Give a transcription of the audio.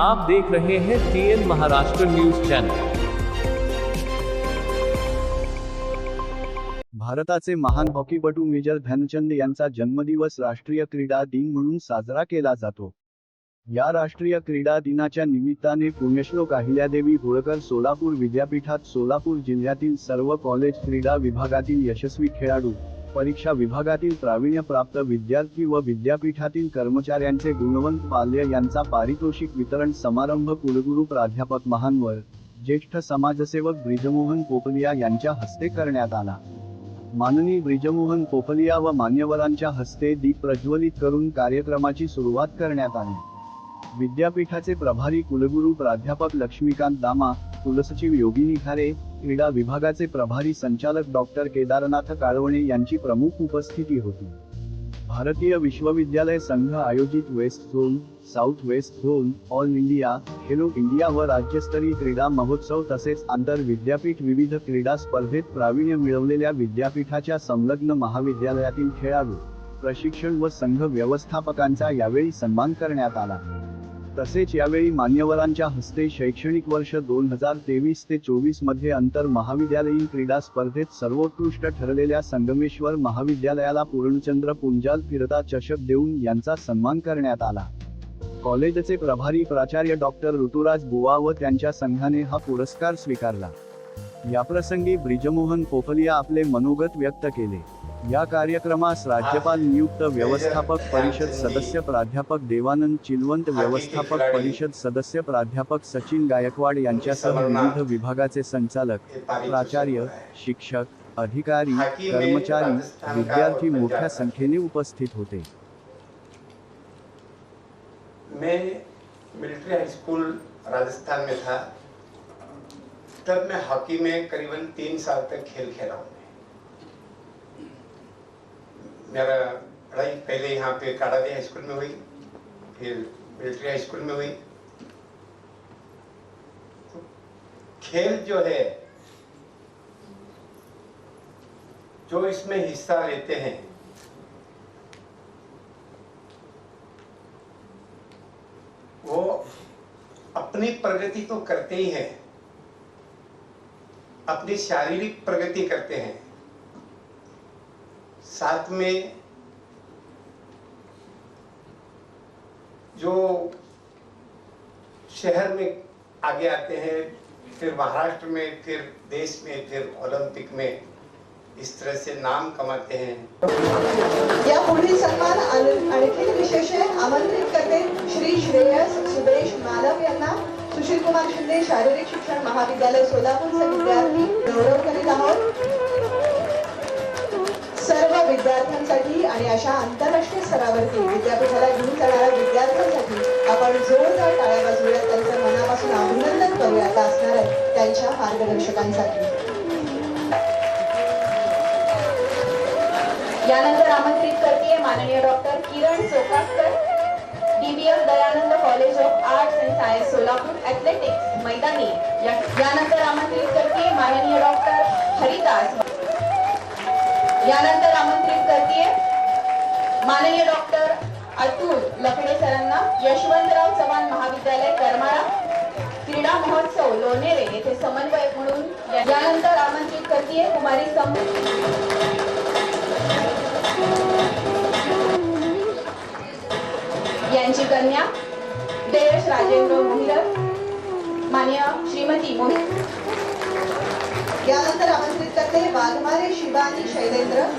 आप देख रहे हैं टीएन महाराष्ट्र न्यूज चैनल भारताचे महान हॉकीपटू मेजर ध्यानचंद यांचा जन्मदिवस राष्ट्रीय क्रीडा दिन म्हणून साजरा केला जातो. या राष्ट्रीय क्रीडा दिनाच्या निमित्ताने पुण्यश्लोक अहिल्यादेवी होळकर सोलापूर विद्यापीठात सोलापूर जिल्ह्यातील सर्व कॉलेज क्रीडा विभागातील यशस्वी खेळाडू परीक्षा विभागातील प्रावीण्यप्राप्त विद्यार्थी व विद्यापीठातील कर्मचाऱ्यांचे गुणवंत पाल्य यांचा पारितोषिक वितरण समारंभ कुलगुरू प्राध्यापक महानवर ज्येष्ठ समाजसेवक ब्रिजमोहन पोपलिया यांच्या हस्ते करण्यात आला. माननीय ब्रिजमोहन पोपलिया व मान्यवरांच्या हस्ते दीप प्रज्वलित करून कार्यक्रमाची सुरुवात करण्यात आली. विद्यापीठाचे प्रभारी कुलगुरू प्राध्यापक लक्ष्मीकांत दामा कुलसचिव योगिनी खारे क्रीडा विभागाचे प्रभारी संचालक डॉक्टर केदारनाथ काळवणे यांची प्रमुख उपस्थिती होती. भारतीय विश्वविद्यालय संघ आयोजित west zone south west zone all India Khelo India व राज्यस्तरीय क्रीडा महोत्सव तसेच आंतर विद्यापीठ विविध क्रीडा स्पर्धेत प्रावीण्य मिळवलेल्या विद्यापीठाच्या संलग्न महाविद्यालयातील खेळाडू प्रशिक्षण व संघ व्यवस्थापकांचा यावेळी सन्मान करण्यात आला. तसेच यावेळी मान्यवरांच्या हस्ते शैक्षणिक वर्ष दोन हजार तेवीस ते चोवीसमध्ये आंतर महाविद्यालयीन क्रीडा स्पर्धेत सर्वोत्कृष्ट ठरलेल्या संगमेश्वर महाविद्यालयाला पूर्णचंद्र पुंजाल फिरता चषक देऊन यांचा सन्मान करण्यात आला. कॉलेजचे प्रभारी प्राचार्य डॉक्टर ऋतुराज बुवा व त्यांच्या संघाने हा पुरस्कार स्वीकारला. याप्रसंगी ब्रिजमोहन पोफलिया आपले मनोगत व्यक्त केले. या कार्यक्रमास राज्यपाल नियुक्त व्यवस्थापक परिषद सदस्य प्राध्यापक देवानंद चिलवंत व्यवस्थापक परिषद सदस्य प्राध्यापक सचिन गायकवाड यांच्यासह विविध विभागाचे संचालक प्राचार्य शिक्षक अधिकारी कर्मचारी विद्यार्थी मोठ्या संख्येने उपस्थित होते. मैं मिलिट्री हाई स्कूल राजस्थान में था। तब मैं हॉकी में करीबन तीन साल तक खेल खेला हूँ। मेरा पढ़ाई पहले यहाँ पे काड़ादे हाई स्कूल में हुई, फिर मिलिट्री हाई स्कूल में हुई। तो खेल जो है, जो इसमें हिस्सा लेते हैं, वो अपनी प्रगति तो करते ही हैं, अपनी शारीरिक प्रगति करते हैं। साथ में जो शहर में आगे आते हैं फिर महाराष्ट्र में फिर देश में फिर ओलंपिक में इस तरह से नाम कमाते हैं। या पुढील सन्मान आणखी विशेष आमंत्रित करते श्री श्रेयस सुदेश मालव यांना. सुशील कुमार शिंदे शारीरिक शिक्षण महाविद्यालय सोलापूरचे विद्यार्थी गौरव करीत आहोत. आणि अशा आंतरराष्ट्रीय स्तरावरती विद्यापीठाला घेऊन जाणाऱ्या विद्यार्थ्यांसाठी आपण जोरदार टाळ्या वाजवूयात त्यांचं मनापासून अभिनंदन करूया. आता असणाऱ्या त्यांच्या मार्गदर्शकांसाठी. यानंतर आमंत्रित करते माननीय doctor Kiran Chokakar DBF Dayanand college of arts and science Solapur athletics मैदानी. यानंतर आमंत्रित करते माननीय डॉक्टर हरिदास. यानंतर आमंत्रित करते माननीय डॉक्टर अतुल लखडे सरांना यशवंतराव चव्हाण महाविद्यालय करमाळा क्रीडा महोत्सव लोणेरे येथे समन्वयक म्हणून यानंतर आमंत्रित करते कुमारी सम यांची कन्या देश राजेंद्र मोहिर मान्य श्रीमती मोहित. यानंतर आमंत्रित करते वाघमारे शिवानी शैलेंद्र.